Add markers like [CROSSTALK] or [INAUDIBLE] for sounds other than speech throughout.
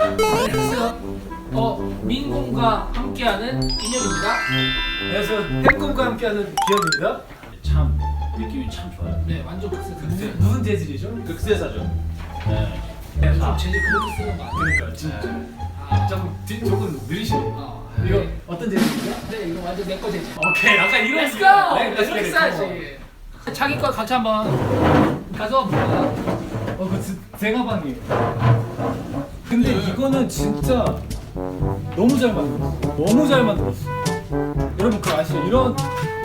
안녕하세요. 어, 민공과 함께하는 인혁입니다. 안녕하세요. 팬꿈과 함께하는 기현입니다. 참 느낌이 참 좋아요. 네, 완전 극세 무슨, 무슨 재질이죠? 극세사죠. 네. 요즘 제일 그렇게 쓰는 거 아니에요? 그러니까 진짜 아, 좀 뒤, 조금 느리시네. 어, 이거 네. 어떤 재질이죠? 네, 이거 완전 내거 제지. 오케이, 약간 이런 Let's go! 네, 이렇게 써야지. 자기 거 같이 한번 가져와 볼까요? 어, 그 지- 제 가방이에요. 근데 이거는 진짜 너무 잘 만들었어. 너무 잘 만들었어. 여러분 그거 아시죠? 이런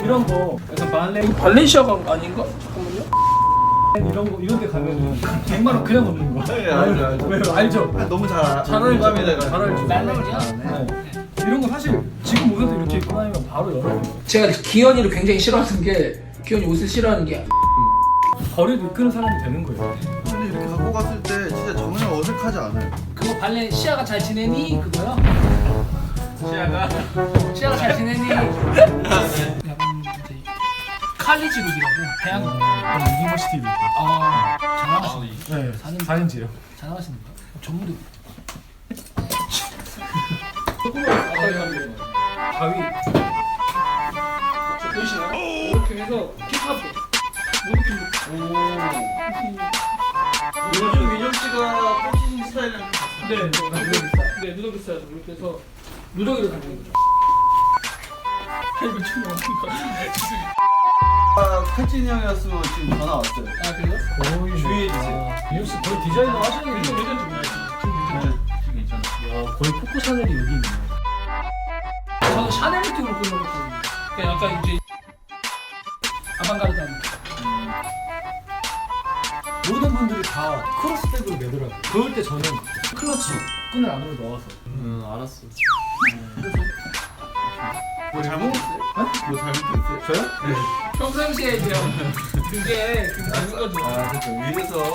이런 거 약간 발레 발렌시아가 아닌가? 잠깐만요. 이런 거 이런 데 가면은 100만 원 그냥 넣는 거. 네, 알죠, 알죠. 왜요? 알죠? 너무 잘 잘 알죠. 잘 알죠. 네. 이런 거 사실 지금 옷에도 이렇게 입고 다니면 바로 열어요. 제가 기현이를 굉장히 싫어하는 게 기현이 옷을 싫어하는 게 거리도 이끄는 사람이 되는 거예요. 갔을 때 진짜 전혀 어색하지 않아요. 그거 발렌시아가 잘 지내니 그거요? 시야가 시아가 잘 지내니 [LAUGHS] 약간 이제 칼리지 룩이라고 대학 유니버시티. 아 잘나가시네 네, 4년 4년째요. 잘나가시는 거야? 전무도 가위. 보이시나요? 이렇게 해서 힙합 요즘 민정 씨가 꽂히신 스타일은 네, 네, 누더기 스타일 이렇게 해서 누더기를 담는 거죠. 좀 너무니까. 아, 형이었으면 지금 전화 왔어요. 아 그래요? 거의 주의해 주세요. 민혁 씨 거의 디자이너 이거 하셔야겠네요. 몇년 정도 네, 지금 괜찮아요. 야, 거의 코코 샤넬이 여기 있네요. 저는 샤넬 느낌으로 꾸며봤거든요. 그냥 약간 이제 아방가르드한 느낌. 모든 분들이 다 크로스백으로 매더라고요. 그럴 때 저는 클러치 끈을 안으로 넣어서. 응, 알았어. 뭐 잘못했어요? 뭐 잘못했어요? 저요? 네. 평상시에 이제 [LAUGHS] 그게 그 되는 거죠. 아, 그렇죠. 위에서